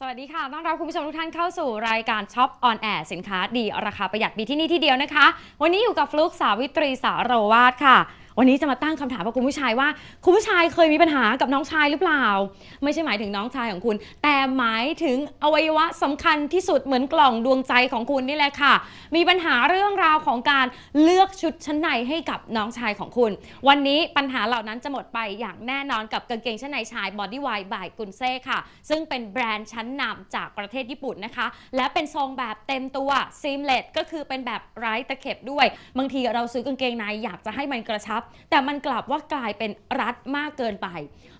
สวัสดีค่ะ ต้อนรับคุณผู้ชมทุกท่านเข้าสู่รายการช็อปออนแอร์สินค้าดี ราคาประหยัดมีที่นี่ที่เดียวนะคะ วันนี้อยู่กับฟลุกสาวิตรีสาโรวาดค่ะ วันนี้จะมาตั้งคำถามกับคุณผู้ชายว่า คุณผู้ชายเคยมีปัญหากับน้องชายหรือเปล่า ไม่ใช่หมายถึงน้องชายของคุณ แต่หมายถึงอวัยวะสำคัญที่สุดเหมือนกล่องดวงใจของคุณนี่แหละค่ะ มีปัญหาเรื่องราวของการเลือกชุดชั้นในให้กับน้องชายของคุณ วันนี้ปัญหาเหล่านั้นจะหมดไปอย่างแน่นอนกับกางเกงชั้นในชาย Body w i บายกุนเซ่ค่ะ ซึ่งเป็นแบรนด์ชั้นนำจากประเทศญี่ปุ่นนะคะ และเป็นทรงแบบเต็มตัว seamless ก็คือเป็นแบบไร้ตะเข็บด้วย บางทีเราซื้อกางเกงในอยากจะให้มันกระชับแต่มันกลับว่ากลายเป็นรัฐมากเกินไป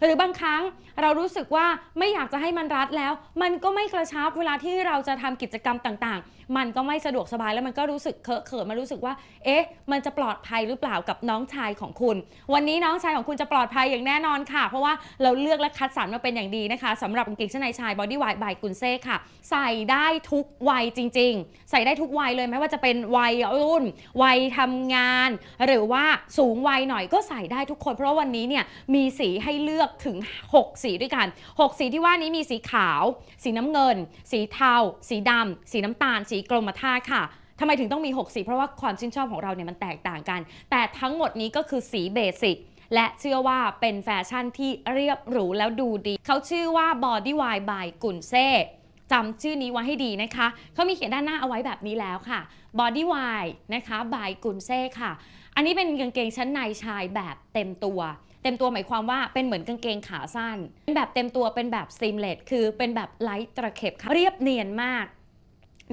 หรือบางครั้งเรารู้สึกว่าไม่อยากจะให้มันรัดแล้ว มันก็ไม่กระชับเวลาที่เราจะทำกิจกรรมต่างๆ มันก็ไม่สะดวกสบายแล้วมันก็รู้สึกเคอะเขินมันรู้สึกว่า เอ๊ะ มันจะปลอดภัยหรือเปล่ากับน้องชายของคุณ วันนี้น้องชายของคุณจะปลอดภัยอย่างแน่นอนค่ะ เพราะว่าเราเลือกและคัดสรรมาเป็นอย่างดีนะคะสำหรับกางเกงชั้นในชาย Body White by กุนเซ่ค่ะ ใส่ได้ทุกวัยจริง ๆ ใส่ได้ทุกวัยเลยไม่ว่าจะเป็นวัยรุ่น วัยทำงาน หรือว่าสูงวัยหน่อยก็ใส่ได้ทุกคน เพราะวันนี้เนี่ยมีสีให้เลือกถึง 6 สีด้วยกัน 6 สีที่ว่านี้มีสีขาว สีน้ำเงิน สีเทา สีดำ สีน้ำตาล สีกรมท่าค่ะทำไมถึงต้องมี 6 สี เพราะว่าความชื่นชอบของเราเนี่ยมันแตกต่างกัน แต่ทั้งหมดนี้ก็คือสีเบสิกและเชื่อว่าเป็นแฟชั่นที่เรียบหรูแล้วดูดี เขาชื่อว่า Body w i บายกุนเซ่จำชื่อนี้ไว้ให้ดีนะคะ เขามีเขียนด้านหน้าเอาไว้แบบนี้แล้วค่ะ Body w i นะคะบายกุนเซ่ค่ะ อันนี้เป็นกางเกงชั้นในชายแบบเต็มตัว เต็มตัวหมายความว่าเป็นเหมือนกางเกงขาสั้น เป็นแบบเต็มตัวเป็นแบบซีมเลสคือเป็นแบบไลท์ตะเข็บค่ะเรียบเนียนมาก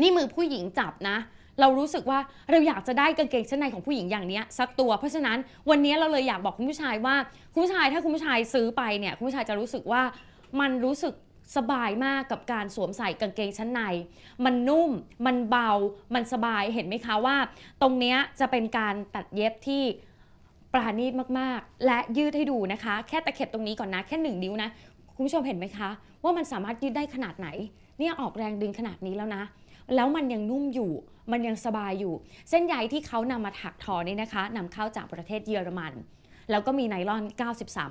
นี่มือผู้หญิงจับนะเรารู้สึกว่าเราอยากจะได้กางเกงชั้นในของผู้หญิงอย่างนี้สักตัว เพราะฉะนั้นวันนี้เราเลยอยากบอกคุณผู้ชายว่าคุณผู้ชายถ้าคุณผู้ชายซื้อไปเนี่ยคุณผู้ชายจะรู้สึกว่ามันรู้สึกสบายมากกับการสวมใส่กางเกงชั้นใน มันนุ่ม มันเบา มันสบายเห็นไหมคะว่า ตรงนี้จะเป็นการตัดเย็บที่ ปราณีตมากๆ และยืดให้ดูนะคะ แค่ตะเข็บตรงนี้ก่อนนะแค่หนึ่งนิ้วนะ คุณผู้ชมเห็นไหมคะ ว่ามันสามารถยืดได้ขนาดไหน เนี่ยออกแรงดึงขนาดนี้แล้วนะ แล้วมันยังนุ่มอยู่ มันยังสบายอยู่ เส้นใยที่เขานำมาถักทอนี่นะคะนำเข้าจากประเทศเยอรมันแล้วก็มีไนลอน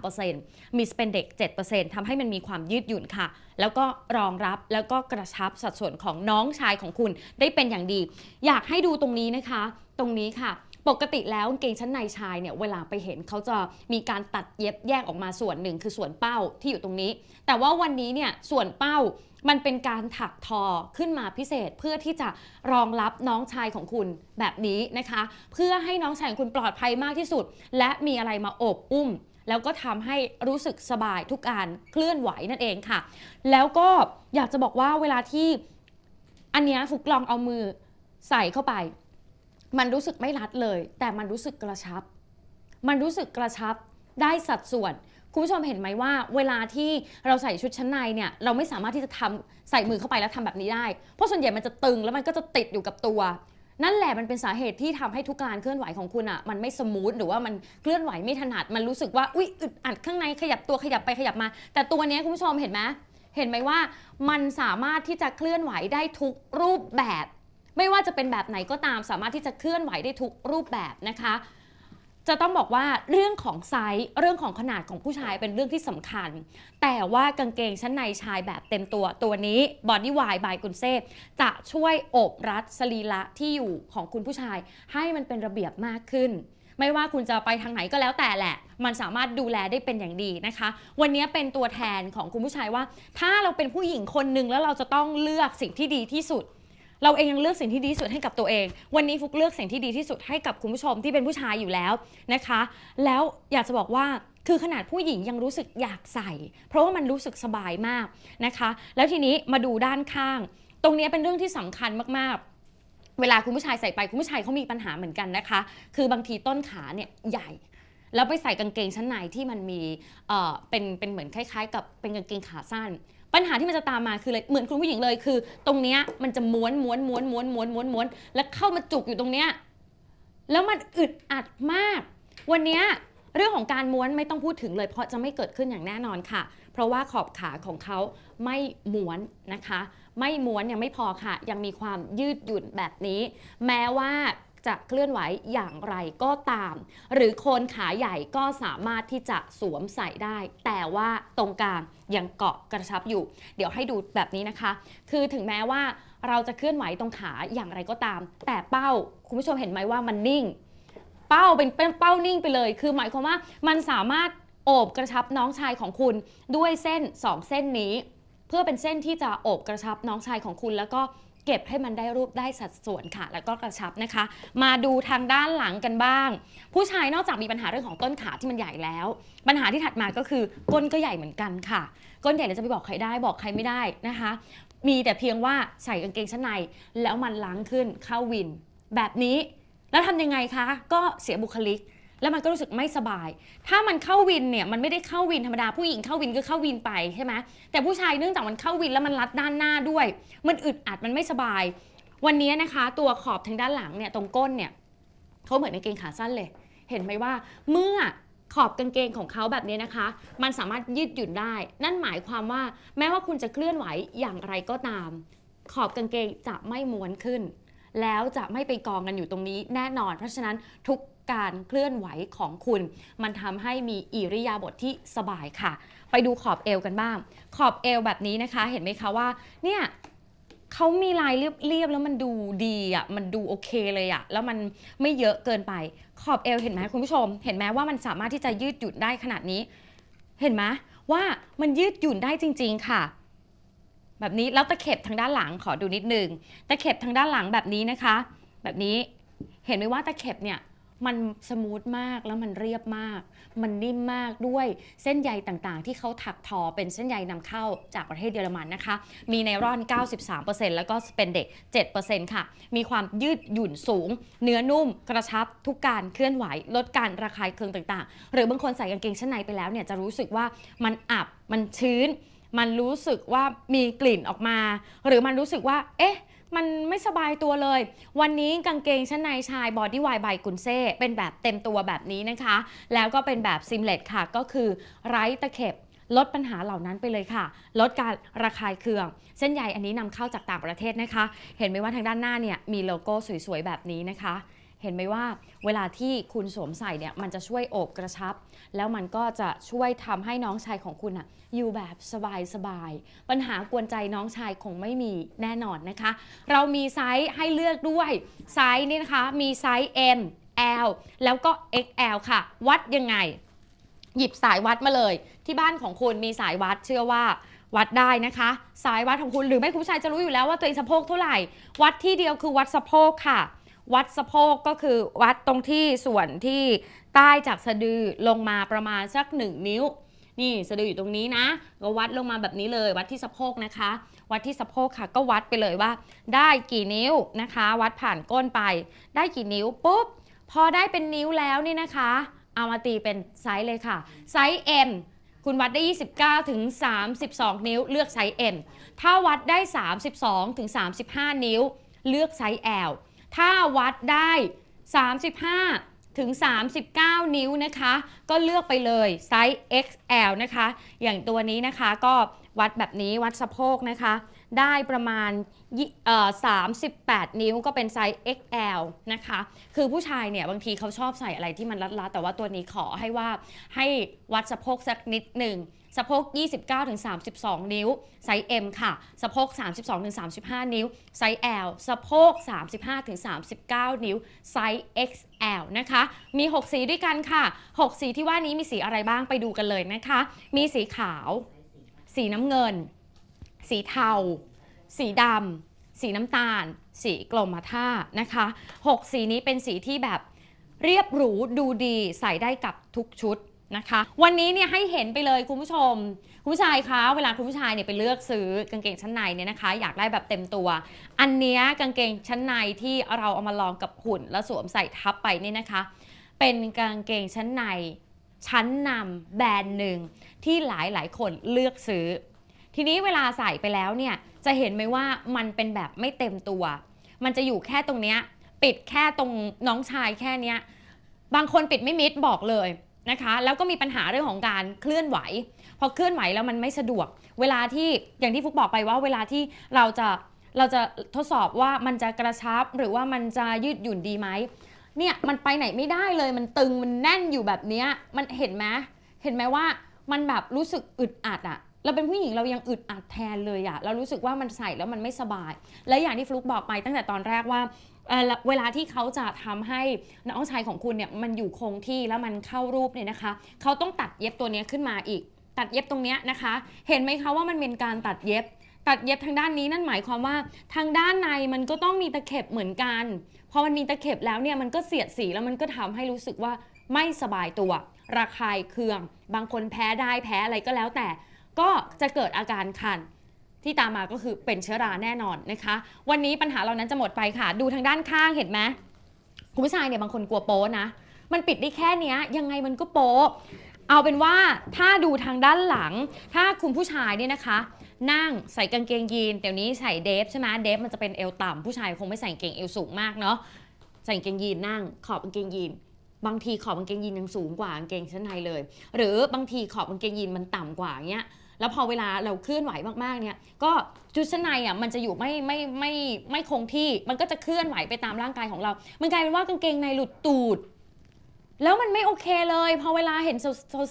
93%มีสเปนเด็ก 7%ทำให้มันมีความยืดหยุ่นค่ะ แล้วก็รองรับแล้วก็กระชับสัดส่วนของน้องชายของคุณได้เป็นอย่างดี อยากให้ดูตรงนี้นะคะ ตรงนี้ค่ะ ปกติแล้วกางเกงชั้นในชายเนี่ยเวลาไปเห็นเขาจะมีการตัดเย็บแยกออกมาส่วนหนึ่งคือส่วนเป้าที่อยู่ตรงนี้ แต่ว่าวันนี้เนี่ยส่วนเป้ามันเป็นการถักทอขึ้นมาพิเศษเพื่อที่จะรองรับน้องชายของคุณแบบนี้นะคะ เพื่อให้น้องชายของคุณปลอดภัยมากที่สุด และมีอะไรมาโอบอุ้ม แล้วก็ทำให้รู้สึกสบายทุกการเคลื่อนไหวนั่นเองค่ะ แล้วก็อยากจะบอกว่าเวลาที่อันนี้ยฟุกลองเอามือใส่เข้าไป มันรู้สึกไม่รัดเลย แต่มันรู้สึกกระชับ มันรู้สึกกระชับได้สัดส่วนคุณผู้ชมเห็นไหมว่า เวลาที่เราใส่ชุดชั้นในเนี่ยเราไม่สามารถที่จะทำใส่มือเข้าไปแล้วทำแบบนี้ได้ เพราะส่วนใหญ่มันจะตึงแล้วมันก็จะติดอยู่กับตัว นั่นแหละมันเป็นสาเหตุที่ทำให้ทุกการเคลื่อนไหวของคุณอะมันไม่สมูทหรือว่ามันเคลื่อนไหวไม่ถนัดมันรู้สึกว่าอุ๊ยอึดอัดข้างในขยับตัวขยับไปขยับมา แต่ตัวนี้คุณผู้ชมเห็นไหมเห็นไหมว่า มันสามารถที่จะเคลื่อนไหวได้ทุกรูปแบบ ไม่ว่าจะเป็นแบบไหนก็ตามสามารถที่จะเคลื่อนไหวได้ทุกรูปแบบนะคะ จะต้องบอกว่าเรื่องของไซส์เรื่องของขนาดของผู้ชายเป็นเรื่องที่สำคัญ แต่ว่ากางเกงชั้นในชายแบบเต็มตัวตัวนี้ Body w i บายกุนเซ่จะช่วยอบรัดสรีระที่อยู่ของคุณผู้ชาย ให้มันเป็นระเบียบมากขึ้นไม่ว่าคุณจะไปทางไหนก็แล้วแต่แหละ มันสามารถดูแลได้เป็นอย่างดีนะคะ วันนี้เป็นตัวแทนของคุณผู้ชายว่า ถ้าเราเป็นผู้หญิงคนหนึ่งแล้วเราจะต้องเลือกสิ่งที่ดีที่สุด เราเองยังเลือกสิ่งที่ดีที่สุดให้กับตัวเอง วันนี้ฟุกเลือกสิ่งที่ดีที่สุดให้กับคุณผู้ชมที่เป็นผู้ชายอยู่แล้วนะคะ แล้วอยากจะบอกว่าคือขนาดผู้หญิงยังรู้สึกอยากใส่ เพราะว่ามันรู้สึกสบายมากนะคะ แล้วทีนี้มาดูด้านข้าง ตรงนี้เป็นเรื่องที่สำคัญมากๆเวลาคุณผู้ชายใส่ไปคุณผู้ชายเขามีปัญหาเหมือนกันนะคะ คือบางทีต้นขาเนี่ยใหญ่ แล้วไปใส่กางเกงชั้นในที่มันมีเอ่อเป็นเป็นเหมือนคล้าย ๆ กับเป็นกางเกงขาสั้น ปัญหาที่มันจะตามมาคือเลยเหมือนคุณผู้หญิงเลยคือ ตรงเนี้ยมันจะม้วนม้วนม้วนม้วนม้วนม้วนม้วนแล้วเข้ามาจุกอยู่ตรงเนี้ยแล้วมันอึดอัดมาก วันเนี้ยเรื่องของการม้วนไม่ต้องพูดถึงเลย เพราะจะไม่เกิดขึ้นอย่างแน่นอนค่ะ เพราะว่าขอบขาของเขาไม่ม้วนนะคะ ไม่ม้วนยังไม่พอค่ะ ยังมีความยืดหยุ่นแบบนี้ แม้ว่า จะเคลื่อนไหวอย่างไรก็ตาม หรือโคนขาใหญ่ก็สามารถที่จะสวมใส่ได้ แต่ว่าตรงกลางยังเกาะกระชับอยู่ เดี๋ยวให้ดูแบบนี้นะคะ คือถึงแม้ว่าเราจะเคลื่อนไหวตรงขาอย่างไรก็ตาม แต่เป้าคุณผู้ชมเห็นไหมว่ามันนิ่ง เป้าเป็นเป็นเป้านิ่งไปเลย คือหมายความว่ามันสามารถโอบกระชับน้องชายของคุณด้วยเส้น 2 เส้นนี้ เพื่อเป็นเส้นที่จะโอบกระชับน้องชายของคุณแล้วก็ เก็บให้มันได้รูปได้สัดส่วนค่ะ แล้วก็กระชับนะคะ มาดูทางด้านหลังกันบ้าง ผู้ชายนอกจากมีปัญหาเรื่องของต้นขาที่มันใหญ่แล้ว ปัญหาที่ถัดมาก็คือก้นก็ใหญ่เหมือนกันค่ะก้นใหญ่เราจะไปบอกใครได้บอกใครไม่ได้นะคะ มีแต่เพียงว่าใส่กางเกงชั้นใน แล้วมันล้างขึ้นเข้าวิน แบบนี้แล้วทำยังไงคะ ก็เสียบุคลิก แล้วมันก็รู้สึกไม่สบาย ถ้ามันเข้าวินเนี่ยมันไม่ได้เข้าวินธรรมดาผู้หญิงเข้าวินก็เข้าวินไปใช่ไหมแต่ผู้ชายเนื่องจากมันเข้าวินแล้วมันรัดด้านหน้าด้วย มันอึดอัดมันไม่สบาย วันนี้นะคะตัวขอบทางด้านหลังเนี่ยตรงก้นเนี่ยเขาเหมือนกางเกงขาสั้นเลย เห็นไหมว่าเมื่อขอบกางเกงของเขาแบบนี้นะคะ มันสามารถยืดหยุ่นได้ นั่นหมายความว่าแม้ว่าคุณจะเคลื่อนไหวอย่างไรก็ตาม ขอบกางเกงจะไม่ม้วนขึ้น แล้วจะไม่ไปกองกันอยู่ตรงนี้แน่นอน เพราะฉะนั้นทุก การเคลื่อนไหวของคุณ มันทำให้มีอิริยาบถทที่สบายค่ะ ไปดูขอบเอวกันบ้าง ขอบเอวแบบนี้นะคะ เห็นไหมคะว่า เนี่ยเขามีลายเรียบๆแล้วมันดูดีอะ มันดูโอเคเลยอะ แล้วมันไม่เยอะเกินไป ขอบเอวเห็นไหมคุณผู้ชม เห็นไหมว่ามันสามารถที่จะยืดหยุ่นได้ขนาดนี้ เห็นไหมว่ามันยืดหยุ่นได้จริง ๆ ค่ะ แบบนี้แล้วตะเข็บทางด้านหลังขอดูนิดนึง ตะเข็บทางด้านหลังแบบนี้นะคะ แบบนี้ เห็นไหมว่าตะเข็บเนี่ย มันสมูทมากแล้วมันเรียบมาก มันนิ่มมากด้วยเส้นใยต่างๆ ที่เขาถักทอเป็นเส้นใยนำเข้าจากประเทศเยอรมันนะคะ มีไนรอน 93%แล้วก็สเปนเด็ก 7%ค่ะ มีความยืดหยุ่นสูง เนื้อนุ่มกระชับทุกการเคลื่อนไหว ลดการระคายเคืองต่างๆ หรือบางคนใส่กางเกงชั้นในไปแล้วเนี่ยจะรู้สึกว่ามันอับมันชื้น มันรู้สึกว่ามีกลิ่นออกมา หรือมันรู้สึกว่าเอ๊ะ มันไม่สบายตัวเลย วันนี้กางเกงชั้นในชายบอดี้วายบายกุนเซ่เป็นแบบเต็มตัวแบบนี้นะคะ แล้วก็เป็นแบบซิมเลตค่ะ ก็คือไร้ตะเข็บลดปัญหาเหล่านั้นไปเลยค่ะ ลดการระคายเคือง เส้นใยอันนี้นำเข้าจากต่างประเทศนะคะ เห็นไหมว่าทางด้านหน้าเนี่ยมีโลโก้สวยๆแบบนี้นะคะ เห็นไหมว่าเวลาที่คุณสวมใส่เนี่ยมันจะช่วยโอบกระชับ แล้วมันก็จะช่วยทำให้น้องชายของคุณอะอยู่แบบสบายๆปัญหากวนใจน้องชายคงไม่มีแน่นอนนะคะ เรามีไซส์ให้เลือกด้วยไซส์นี่นะคะมีไซส์ M L แล้วก็ XL ค่ะ วัดยังไง หยิบสายวัดมาเลย ที่บ้านของคุณมีสายวัดเชื่อว่าวัดได้นะคะ สายวัดของคุณหรือไม่คุณชายจะรู้อยู่แล้วว่าตัวเองสะโพกเท่าไหร่ วัดที่เดียวคือวัดสะโพกค่ะ วัดสะโพกก็คือวัดตรงที่ส่วนที่ใต้จากสะดือลงมาประมาณสัก 1 นิ้ว นี่สะดืออยู่ตรงนี้นะก็วัดลงมาแบบนี้เลย วัดที่สะโพกนะคะ วัดที่สะโพกค่ะ ก็วัดไปเลยว่า ได้กี่นิ้วนะคะ วัดผ่านก้นไป ได้กี่นิ้วปุ๊บพอได้เป็นนิ้วแล้วนี่นะคะ เอามาตีเป็นไซส์เลยค่ะ ไซส์ M คุณวัดได้ 29 ถึง 32 นิ้ว เลือกไซส์ M ถ้าวัดได้ 32 ถึง 35 นิ้ว เลือกไซส์ L ถ้าวัดได้ 35 ถึง 39 นิ้วนะคะ ก็เลือกไปเลยไซส์ XL นะคะ อย่างตัวนี้นะคะก็วัดแบบนี้วัดสะโพกนะคะ ได้ประมาณ38 นิ้วก็เป็นไซส์ XL นะคะ คือผู้ชายเนี่ยบางทีเขาชอบใส่อะไรที่มันรัดๆแต่ว่าตัวนี้ขอให้ว่าให้วัดสะโพกสักนิดหนึ่งสะโพก 29-32 นิ้ว ไซส์ M ค่ะ สะโพก 32-35 นิ้ว ไซส์ L สะโพก 35-39 นิ้ว ไซส์ XL นะคะ มี 6 สีด้วยกันค่ะ 6 สีที่ว่านี้มีสีอะไรบ้างไปดูกันเลยนะคะ มีสีขาว สีน้ำเงิน สีเทา สีดำ สีน้ำตาล สีกลมท่านะคะ 6 สีนี้เป็นสีที่แบบเรียบหรูดูดีใส่ได้กับทุกชุดนะคะ วันนี้เนี่ยให้เห็นไปเลยคุณผู้ชม คุณผู้ชายคะเวลาคุณผู้ชายเนี่ยไปเลือกซื้อกางเกงชั้นในเนี่ยนะคะ อยากได้แบบเต็มตัว อันเนี้ยกางเกงชั้นในที่เราเอามาลองกับหุ่นแล้วสวมใส่ทับไปเนี่ยนะคะ เป็นกางเกงชั้นในชั้นนำแบรนด์หนึ่งที่หลายหลายๆคนเลือกซื้อ ทีนี้เวลาใส่ไปแล้วเนี่ยจะเห็นไหมว่ามันเป็นแบบไม่เต็มตัว มันจะอยู่แค่ตรงเนี้ยปิดแค่ตรงน้องชายแค่เนี้ยบางคนปิดไม่มิดบอกเลยนะคะ แล้วก็มีปัญหาเรื่องของการเคลื่อนไหว พอเคลื่อนไหวแล้วมันไม่สะดวก เวลาที่อย่างที่ฟุกบอกไปว่าเวลาที่เราจะเราจะทดสอบว่ามันจะกระชับหรือว่ามันจะยืดหยุ่นดีไหมเนี่ยมันไปไหนไม่ได้เลยมันตึงมันแน่นอยู่แบบเนี้ยมันเห็นไหมเห็นไหมว่ามันแบบรู้สึกอึดอัดอะ เราเป็นผู้หญิงเรายังอึดอัดแทนเลยอะเรารู้สึกว่ามันใส่แล้วมันไม่สบาย และอย่างที่ฟลุกบอกไปตั้งแต่ตอนแรกว่าเเวลาที่เขาจะทำให้น้องชายของคุณเนี่ยมันอยู่คงที่แล้วมันเข้ารูปเนี่ยนะคะ เขาต้องตัดเย็บตัวนี้ขึ้นมาอีก ตัดเย็บตรงนี้นะคะ เห็นไหมคะว่ามันเป็นการตัดเย็บ ตัดเย็บทางด้านนี้นั่นหมายความว่าทางด้านในมันก็ต้องมีตะเข็บเหมือนกันพอมันมีตะเข็บแล้วเนี่ยมันก็เสียดสีแล้วมันก็ทำให้รู้สึกว่าไม่สบายตัวระคายเคือง บางคนแพ้ได้แพ้อะไรก็แล้วแต่ ก็จะเกิดอาการคันที่ตามมาก็คือเป็นเชื้อราแน่นอนนะคะ วันนี้ปัญหาเหล่านั้นจะหมดไปค่ะ ดูทางด้านข้างเห็นไหมคุณผู้ชายเนี่ยบางคนกลัวโป๊นะ มันปิดได้แค่นี้ยยังไงมันก็โป๊เอาเป็นว่าถ้าดูทางด้านหลัง ถ้าคุณผู้ชายเนี่ยนะคะ นั่งใส่กางเกงยีนเดี๋ยวนี้ใส่เดฟใช่ไหมเดฟมันจะเป็นเอวต่ำผู้ชายคงไม่ใส่กางเกงเอวสูงมากเนาะใส่กางเกงยีนนั่งขอบกางเกงยีนบางทีขอบกางเกงยีนยังสูงกว่ากางเกงชั้นในเลย หรือบางทีขอบกางเกงยีนมันต่ำกว่าเงี้ย แล้วพอเวลาเราเคลื่อนไหวมากๆเนี่ยก็ชุดชั้นในอะมันจะอยู่ไม่ไม่ไม่ไม่คงที่ มันก็จะเคลื่อนไหวไปตามร่างกายของเรา มันกลายเป็นว่ากางเกงในหลุดตูด แล้วมันไม่โอเคเลยพอเวลาเห็น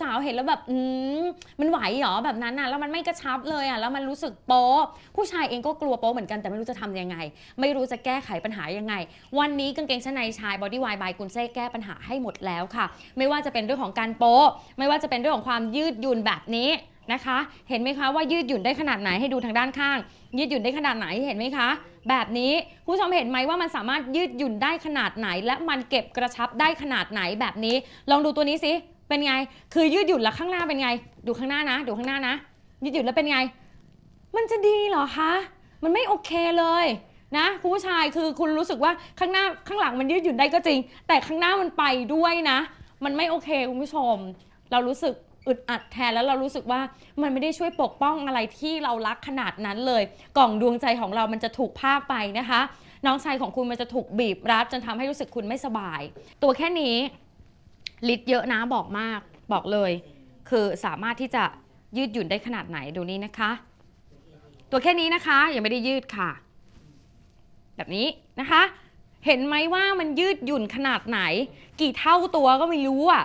สาวๆเห็นแล้วแบบอืมมันไหวเหรอแบบนั้นน่ะแล้วมันไม่กระชับเลยอะแล้วมันรู้สึกโป๊ผู้ชายเองก็กลัวโป๊เหมือนกันแต่ไม่รู้จะทำยังไง ไม่รู้จะแก้ไขปัญหายังไง วันนี้กางเกงชั้นในชาย Body Wide by กุนเซ่แก้ปัญหาให้หมดแล้วค่ะ ไม่ว่าจะเป็นเรื่องของการโป๊ไม่ว่าจะเป็นเรื่องของความยืดหยุ่นแบบนี้ นะคะ เห็นไหมคะว่ายืดหยุ่นได้ขนาดไหนให้ดูทางด้านข้าง ยืดหยุ่นได้ขนาดไหนเห็นไหมคะ แบบนี้คุณผู้ชมเห็นไหมว่ามันสามารถยืดหยุ่นได้ขนาดไหน และมันเก็บกระชับได้ขนาดไหนแบบนี้ ลองดูตัวนี้สิเป็นไง คือยืดหยุ่นแล้วข้างหน้าเป็นไง ดูข้างหน้านะ ดูข้างหน้านะ ยืดหยุ่นแล้วเป็นไง มันจะดีเหรอคะมันไม่โอเคเลยนะคุณผู้ชายคือคุณรู้สึกว่าข้างหน้าข้างหลังมันยืดหยุ่นได้ก็จริง แต่ข้างหน้ามันไปด้วยนะ มันไม่โอเคคุณผู้ชม เรารู้สึก อึดอัดแทนแล้วเรารู้สึกว่ามันไม่ได้ช่วยปกป้องอะไรที่เรารักขนาดนั้นเลย กล่องดวงใจของเรามันจะถูกพากไปนะคะ น้องชายของคุณมันจะถูกบีบรัดจนทำให้รู้สึกคุณไม่สบาย ตัวแค่นี้ลิตรเยอะนะบอกมากบอกเลย คือสามารถที่จะยืดหยุ่นได้ขนาดไหนดูนี้นะคะ ตัวแค่นี้นะคะยังไม่ได้ยืดค่ะ แบบนี้นะคะ เห็นไหมว่ามันยืดหยุ่นขนาดไหน กี่เท่าตัวก็ไม่รู้อะ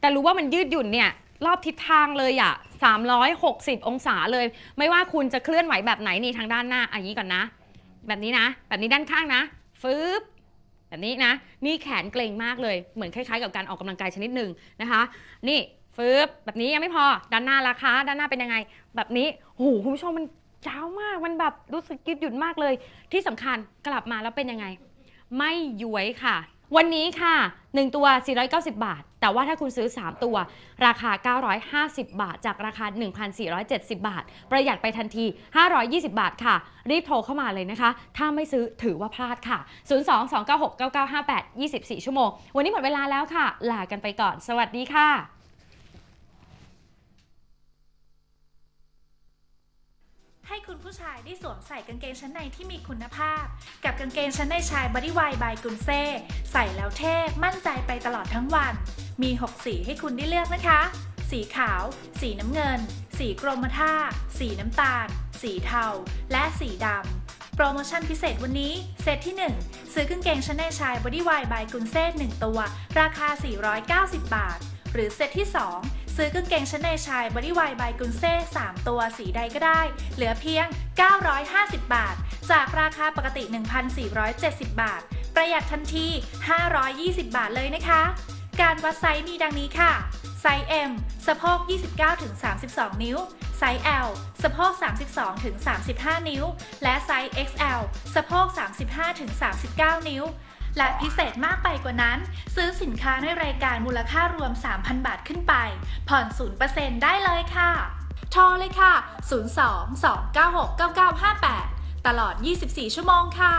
แต่รู้ว่ามันยืดหยุ่นเนี่ย รอบทิศทางเลยอะ360 องศาเลย ไม่ว่าคุณจะเคลื่อนไหวแบบไหนนี่ทางด้านหน้าอันนี้ก่อนนะ แบบนี้นะ แบบนี้ด้านข้างนะฟืบแบบนี้นะ นี่แขนเกร็งมากเลย เหมือนคล้ายๆ กับการออกกำลังกายชนิดหนึ่งนะคะ นี่ฟืบแบบนี้ยังไม่พอ ด้านหน้าราคาด้านหน้าเป็นยังไง แบบนี้โอ้โหคุณผู้ชมมันยาวมาก มันแบบรู้สึกยืดหยุ่นมากเลย ที่สำคัญกลับมาแล้วเป็นยังไง ไม่ย้วยค่ะ วันนี้ค่ะ 1 ตัว 490 บาท แต่ว่าถ้าคุณซื้อ 3 ตัว ราคา 950 บาท จากราคา 1,470 บาท ประหยัดไปทันที 520 บาทค่ะ รีบโทรเข้ามาเลยนะคะ ถ้าไม่ซื้อถือว่าพลาดค่ะ 02-296-9958 24 ชั่วโมง วันนี้หมดเวลาแล้วค่ะ ลากันไปก่อน สวัสดีค่ะ ให้คุณผู้ชายได้สวมใส่กางเกงชั้นในที่มีคุณภาพ กับกางเกงชั้นในชาย Body w i บายกุนเซ่ใส่แล้วเท่มั่นใจไปตลอดทั้งวัน มี 6 สีให้คุณได้เลือกนะคะ สีขาว สีน้ำเงิน สีกรมท่า สีน้ำตาล สีเทา และสีดำโปรโมชั่นพิเศษวันนี้ เซตที่ 1 ซื้อกางเกงชั้นในชาย Body w i บายกุนเซ่1ตัว ราคา 490 บาท หรือเซตที่ 2 ซื้อกางเกงชั้นในชาย Body w i บายกุนเซ่3ตัวสีใดก็ได้ เหลือเพียง 950 บาท จากราคาปกติ 1,470 บาท ประหยัดทันที 520 บาทเลยนะคะ การวัดไซส์มีดังนี้ค่ะ ไซส์ M สะโพก 29-32 นิ้ว ไซส์ L สะโพก 32-35 นิ้ว และไซส์ XL สะโพก 35-39 นิ้ว และพิเศษมากไปกว่านั้น ซื้อสินค้าในรายการมูลค่ารวม 3,000 บาทขึ้นไป ผ่อน 0%ได้เลยค่ะ โทรเลยค่ะ 02 296 9958 ตลอด 24 ชั่วโมงค่ะ